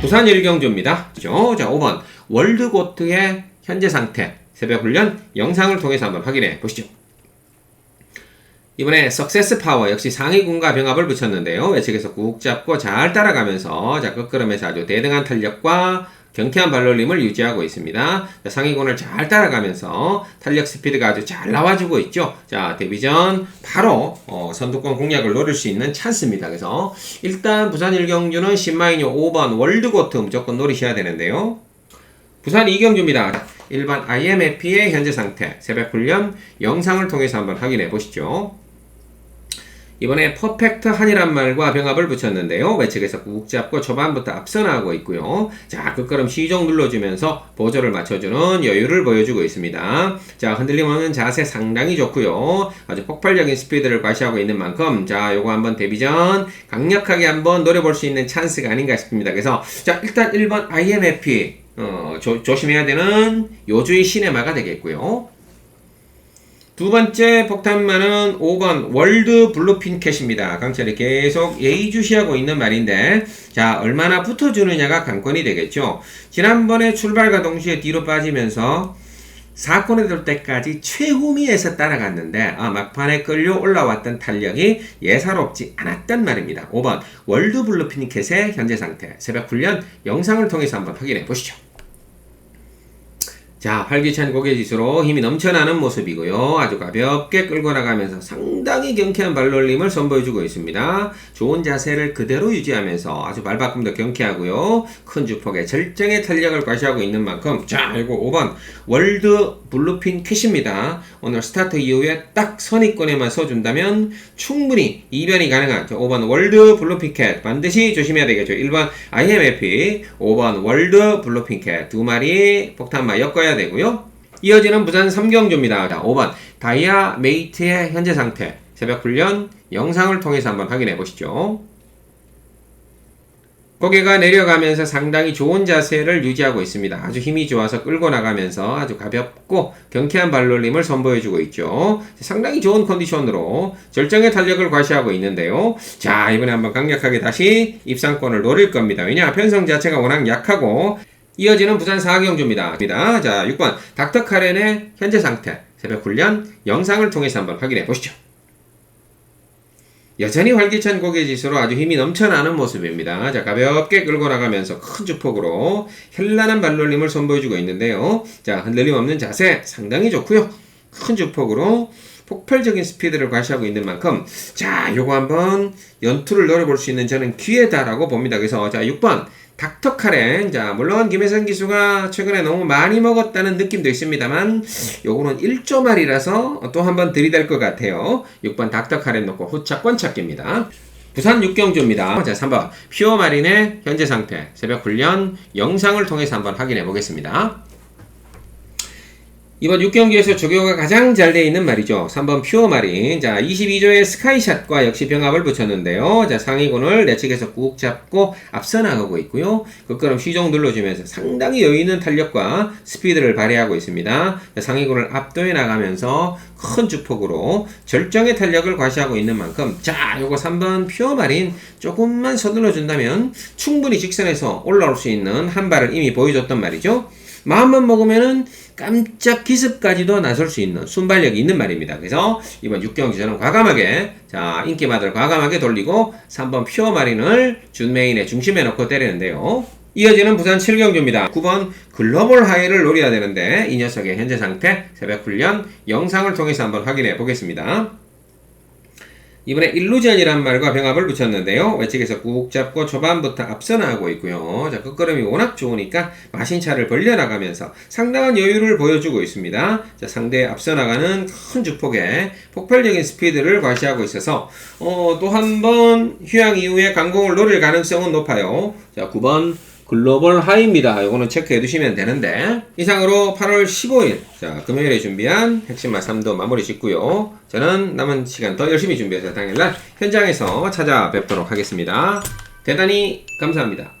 부산 일경주입니다. 그죠? 자, 5번. 월드고트의 현재 상태. 새벽 훈련 영상을 통해서 한번 확인해 보시죠. 이번에 석세스 파워 역시 상위군과 병합을 붙였는데요. 외측에서 꾹 잡고 잘 따라가면서 자, 끝걸음에서 아주 대등한 탄력과 경쾌한 발놀림을 유지하고 있습니다. 자, 상위군을 잘 따라가면서 탄력 스피드가 아주 잘 나와주고 있죠. 자, 데뷔전 바로 어, 선두권 공략을 노릴 수 있는 찬스입니다. 그래서 일단 부산 일경주는 신마이뉴 5번 월드고트 무조건 노리셔야 되는데요. 부산 이경주입니다. 일반 IMF의 현재 상태, 새벽 훈련 영상을 통해서 한번 확인해 보시죠. 이번에 퍼펙트 한이란 말과 병합을 붙였는데요. 외측에서 꾹 잡고 초반부터 앞서 나가고 있고요. 자, 끝걸음 시종 눌러주면서 보조를 맞춰주는 여유를 보여주고 있습니다. 자, 흔들림 없는 자세 상당히 좋고요. 아주 폭발적인 스피드를 과시하고 있는 만큼 자, 요거 한번 데뷔 전 강력하게 한번 노려볼 수 있는 찬스가 아닌가 싶습니다. 그래서 자, 일단 1번 IMF 어, 조, 조심해야 되는 요주의 시네마가 되겠고요. 두 번째 폭탄만은 5번 월드 블루핀 캣입니다. 강철이 계속 예의주시하고 있는 말인데 자 얼마나 붙어주느냐가 관건이 되겠죠. 지난번에 출발과 동시에 뒤로 빠지면서 사건에 들 때까지 최후미에서 따라갔는데 아, 막판에 끌려 올라왔던 탄력이 예사롭지 않았단 말입니다. 5번 월드 블루핀 캣의 현재 상태 새벽 훈련 영상을 통해서 한번 확인해 보시죠. 자, 활기찬 고개지수로 힘이 넘쳐나는 모습이고요. 아주 가볍게 끌고 나가면서 상당히 경쾌한 발놀림을 선보여주고 있습니다. 좋은 자세를 그대로 유지하면서 아주 발바꿈도 경쾌하고요. 큰 주폭에 절정의 탄력을 과시하고 있는 만큼 자, 이거 5번 월드 블루핀 캣입니다. 오늘 스타트 이후에 딱 선입권에만 서준다면 충분히 이변이 가능한 5번 월드 블루핀 캣 반드시 조심해야 되겠죠. 1번 IMF, 5번 월드 블루핀 캣두 마리 폭탄마 엮어야 되고요. 이어지는 부산 삼경주입니다. 자, 5번 다이아 메이트의 현재 상태 새벽 훈련 영상을 통해서 한번 확인해 보시죠. 고개가 내려가면서 상당히 좋은 자세를 유지하고 있습니다. 아주 힘이 좋아서 끌고 나가면서 아주 가볍고 경쾌한 발놀림을 선보여주고 있죠. 상당히 좋은 컨디션으로 절정의 탄력을 과시하고 있는데요. 자, 이번에 한번 강력하게 다시 입상권을 노릴 겁니다. 왜냐, 편성 자체가 워낙 약하고 이어지는 부산 사경주입니다. 자, 6번 닥터 카렌의 현재 상태 새벽 훈련 영상을 통해서 한번 확인해 보시죠. 여전히 활기찬 고개 지수로 아주 힘이 넘쳐나는 모습입니다. 자, 가볍게 끌고 나가면서 큰 주폭으로 현란한 발놀림을 선보여주고 있는데요. 자, 흔들림 없는 자세 상당히 좋고요. 큰 주폭으로 폭발적인 스피드를 과시하고 있는 만큼 자, 요거 한번 연투를 노려볼 수 있는 저는 기회다라고 봅니다. 그래서 자, 6번 닥터 카렌. 자, 물론 김혜선 기수가 최근에 너무 많이 먹었다는 느낌도 있습니다만, 요거는 1조말이라서 또 한번 들이댈 것 같아요. 6번 닥터 카렌 놓고 후차권 찾기입니다. 부산 육경주입니다. 자, 3번 퓨어 마린의 현재 상태, 새벽 훈련 영상을 통해서 한번 확인해 보겠습니다. 이번 6경기에서 조교가 가장 잘 되어 있는 말이죠. 3번 퓨어 마린. 자, 22조의 스카이샷과 역시 병합을 붙였는데요. 자, 상위군을 내측에서 꾹 잡고 앞서 나가고 있고요. 끝걸음 휘종 눌러주면서 상당히 여유 있는 탄력과 스피드를 발휘하고 있습니다. 자, 상위군을 압도해 나가면서 큰 주폭으로 절정의 탄력을 과시하고 있는 만큼 자, 요거 3번 퓨어 마린 조금만 서둘러 준다면 충분히 직선에서 올라올 수 있는 한 발을 이미 보여줬단 말이죠. 마음만 먹으면은 깜짝 기습까지도 나설 수 있는 순발력이 있는 말입니다. 그래서 이번 6경기 저는 과감하게 자 인기마들 과감하게 돌리고 3번 퓨어 마린을 준메인의 중심에 놓고 때리는데요. 이어지는 부산 7경주입니다. 9번 글로벌 하이를 노려야 되는데 이 녀석의 현재 상태 새벽 훈련 영상을 통해서 한번 확인해 보겠습니다. 이번에 일루전이란 말과 병합을 붙였는데요. 외측에서 꾹 잡고 초반부터 앞서 나가고 있고요. 자, 끝걸음이 워낙 좋으니까 마신차를 벌려나가면서 상당한 여유를 보여주고 있습니다. 자, 상대에 앞서 나가는 큰 주폭에 폭발적인 스피드를 과시하고 있어서 어, 또 한 번 휴양 이후에 강공을 노릴 가능성은 높아요. 자, 9번 글로벌 하이입니다. 이거는 체크해 두시면 되는데 이상으로 8월 15일 자 금요일에 준비한 핵심말 3도 마무리 짓고요. 저는 남은 시간 더 열심히 준비해서 당일날 현장에서 찾아뵙도록 하겠습니다. 대단히 감사합니다.